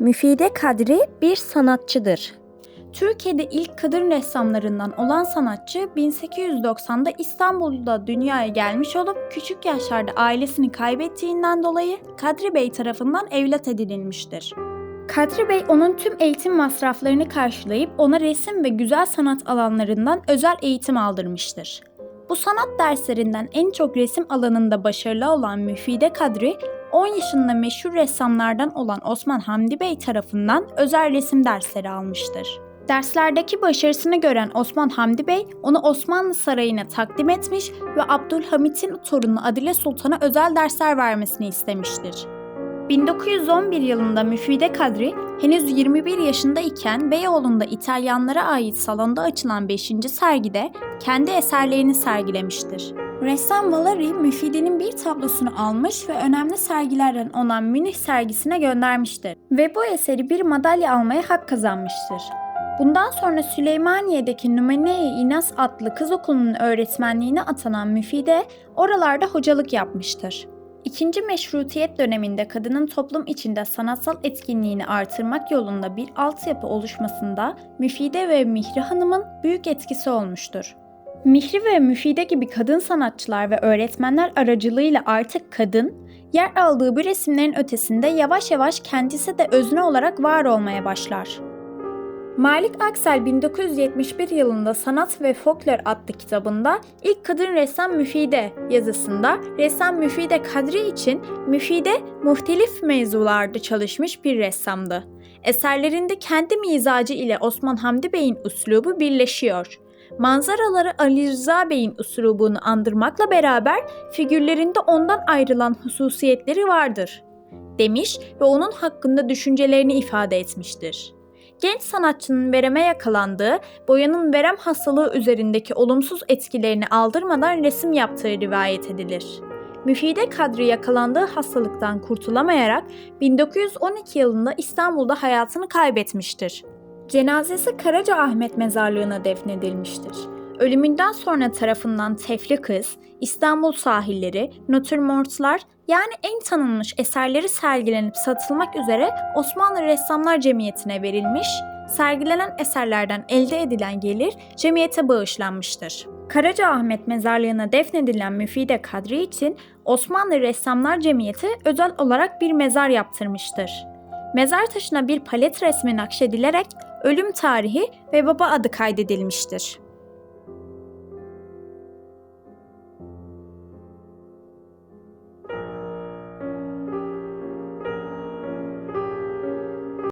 Müfide Kadri bir sanatçıdır. Türkiye'de ilk kadın ressamlarından olan sanatçı 1890'da İstanbul'da dünyaya gelmiş olup küçük yaşlarda ailesini kaybettiğinden dolayı Kadri Bey tarafından evlat edinilmiştir. Kadri Bey onun tüm eğitim masraflarını karşılayıp ona resim ve güzel sanat alanlarından özel eğitim aldırmıştır. Bu sanat derslerinden en çok resim alanında başarılı olan Müfide Kadri, 10 yaşında meşhur ressamlardan olan Osman Hamdi Bey tarafından özel resim dersleri almıştır. Derslerdeki başarısını gören Osman Hamdi Bey onu Osmanlı Sarayı'na takdim etmiş ve Abdülhamit'in torunu Adile Sultan'a özel dersler vermesini istemiştir. 1911 yılında Müfide Kadri henüz 21 yaşında iken Beyoğlu'nda İtalyanlara ait salonda açılan 5. sergide kendi eserlerini sergilemiştir. Ressam Valeri Müfide'nin bir tablosunu almış ve önemli sergilerden olan Münih sergisine göndermiştir ve bu eseri bir madalya almaya hak kazanmıştır. Bundan sonra Süleymaniye'deki Numene-i İnas adlı kız okulunun öğretmenliğine atanan Müfide oralarda hocalık yapmıştır. İkinci meşrutiyet döneminde kadının toplum içinde sanatsal etkinliğini artırmak yolunda bir altyapı oluşmasında Müfide ve Mihri Hanım'ın büyük etkisi olmuştur. Mihri ve Müfide gibi kadın sanatçılar ve öğretmenler aracılığıyla artık kadın, yer aldığı bu resimlerin ötesinde yavaş yavaş kendisi de özne olarak var olmaya başlar. Malik Aksel 1971 yılında Sanat ve Folklor adlı kitabında ilk kadın ressam Müfide yazısında ressam Müfide Kadri için Müfide muhtelif mevzularda çalışmış bir ressamdı. Eserlerinde kendi mizacı ile Osman Hamdi Bey'in üslubu birleşiyor. Manzaraları Ali Rıza Bey'in üslubunu andırmakla beraber figürlerinde ondan ayrılan hususiyetleri vardır demiş ve onun hakkında düşüncelerini ifade etmiştir genç sanatçının vereme yakalandığı, boyanın verem hastalığı üzerindeki olumsuz etkilerini aldırmadan resim yaptığı rivayet edilir. Müfide Kadri yakalandığı hastalıktan kurtulamayarak 1912 yılında İstanbul'da hayatını kaybetmiştir. Cenazesi Karaca Ahmet Mezarlığı'na defnedilmiştir. Ölümünden sonra tarafından Tefli Kız, İstanbul sahilleri, Natürmortlar yani en tanınmış eserleri sergilenip satılmak üzere Osmanlı Ressamlar Cemiyeti'ne verilmiş, sergilenen eserlerden elde edilen gelir cemiyete bağışlanmıştır. Karaca Ahmet mezarlığına defnedilen Müfide Kadri için Osmanlı Ressamlar Cemiyeti özel olarak bir mezar yaptırmıştır. Mezar taşına bir palet resmi nakşedilerek ölüm tarihi ve baba adı kaydedilmiştir.